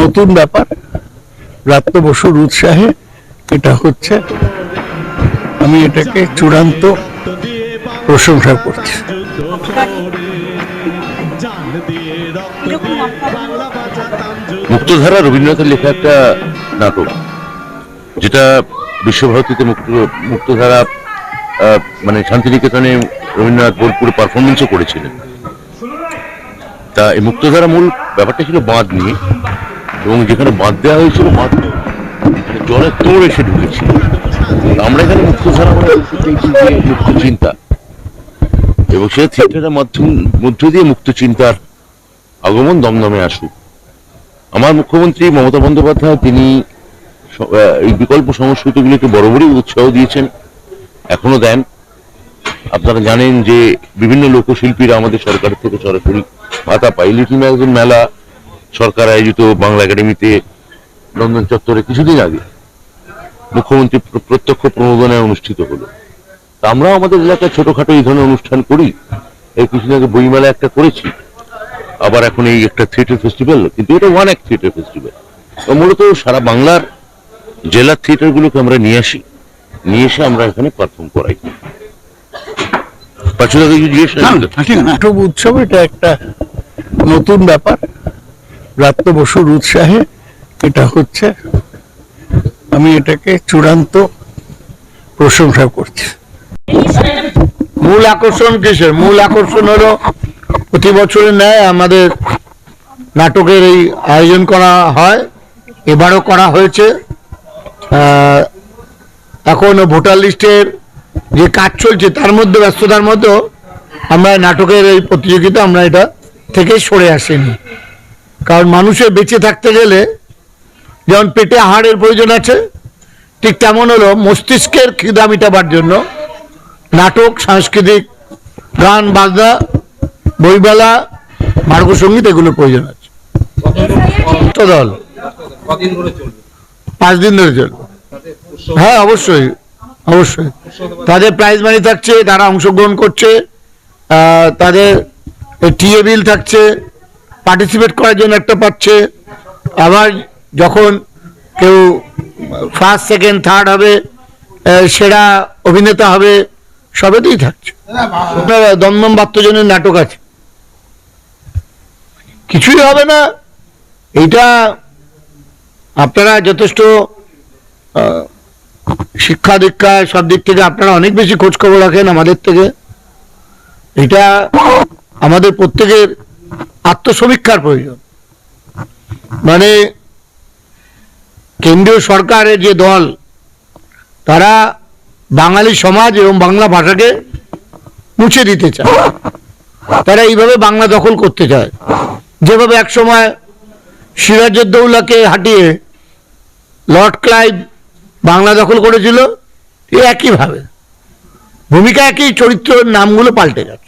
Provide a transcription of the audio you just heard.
নতুন ব্যাপার। রাত্র বসুর উৎসাহে এটা হচ্ছে। আমি এটাকে চূড়ান্ত প্রশংসা করছি। মুক্তধারা রবীন্দ্রনাথের লেখা একটা নাটক, যেটা বিশ্বভারতীতে মুক্ত, মুক্তধারা মানে শান্তিনিকেতনে রবীন্দ্রনাথ বোলপুরে পারফরমেন্সও করেছিলেন। তা এই মুক্তধারা মূল ব্যাপারটা ছিল বাঁধ নিয়ে। এবং যেখানে বাঁধ দেওয়া হয়েছিল বাঁধ মানে জলের তোড় এসে ঢুকেছিল আমরা এখানে মুক্তধারা মানে মুক্ত চিন্তা এবং সেই থিয়েটারের মাধ্যম, মধ্য দিয়ে মুক্ত চিন্তার আগমন দমদমে আসুক। আমার মুখ্যমন্ত্রী মমতা বন্দ্যোপাধ্যায়, তিনি এই বিকল্প সংস্কৃতিগুলিকে বরাবরই উৎসাহ দিয়েছেন এখনও দেন। আপনারা জানেন যে বিভিন্ন লোকশিল্পীরা আমাদের সরকার থেকে সরাসরি ভাতা পায়। লিটিল ম্যাগাজিন মেলা সরকার আয়োজিত বাংলা একাডেমিতে নন্দন চত্বরে কিছুদিন আগে মুখ্যমন্ত্রী প্রত্যক্ষ প্রণোদনায় অনুষ্ঠিত হলো তা আমরাও আমাদের এলাকায় ছোটখাটো এই ধরনের অনুষ্ঠান করি এই কিছুদিন আগে বইমেলা একটা করেছি আবার এখন এই একটা থিয়েটার ফেস্টিভ্যাল কিন্তু এটা ওয়ান এক থিয়েটার ফেস্টিভ্যাল মূলত সারা বাংলার জেলার থিয়েটারগুলোকে আমরা নিয়ে আসি নিয়ে এসে আমরা এখানে পারফর্ম করাই জিজ্ঞেস উৎসব এটা একটা নতুন ব্যাপার রাত্র বসুর উৎসাহে এটা হচ্ছে, আমি এটাকে চূড়ান্ত প্রশংসা করছি। মূল আকর্ষণ কিসের? মূল আকর্ষণ হলো প্রতি বছরের ন্যায় আমাদের নাটকের এই আয়োজন করা হয়, এবারও করা হয়েছে। এখন ভোটার লিস্টের যে কাজ চলছে তার মধ্যে, ব্যস্ততার মধ্যেও আমরা নাটকের এই প্রতিযোগিতা আমরা এটা থেকে সরে আসিনি। কারণ মানুষের বেঁচে থাকতে গেলে যেমন পেটে আহারের প্রয়োজন আছে, ঠিক তেমন হলো মস্তিষ্কের খিদা মেটাবার জন্য। নাটক, সাংস্কৃতিক, গান, বাজনা, বইমেলা মার্গসঙ্গীত এগুলো প্রয়োজন আছে। দল। পাঁচ দিন ধরে চলবে। হ্যাঁ অবশ্যই অবশ্যই। তাদের প্রাইজ মানি থাকছে, তারা অংশগ্রহণ করছে তাদের টিএ বিল থাকছে পার্টিসিপেট করার জন্য একটা পাচ্ছে। আবার যখন কেউ ফার্স্ট সেকেন্ড থার্ড হবে সেরা অভিনেতা হবে, সবেতেই থাকছে। দমদম বাদ্যজনের নাটক আছে। কিছুই হবে না। এইটা আপনারা যথেষ্ট শিক্ষা দীক্ষা সব দিক থেকে আপনারা অনেক বেশি খোঁজখবর রাখেন আমাদের থেকে। এটা আমাদের প্রত্যেকের আত্মসমীক্ষার প্রয়োজন। মানে কেন্দ্রীয় সরকারের যে দল, তারা বাঙালি সমাজ এবং বাংলা ভাষাকে মুছে দিতে চায়। তারা এইভাবে বাংলা দখল করতে চায়। যেভাবে একসময় সিরাজউদ্দৌলাকে হাঁটিয়ে লর্ড ক্লাইভ বাংলা দখল করেছিল, একইভাবে। ভূমিকা একই চরিত্র নামগুলো পাল্টে যাচ্ছে।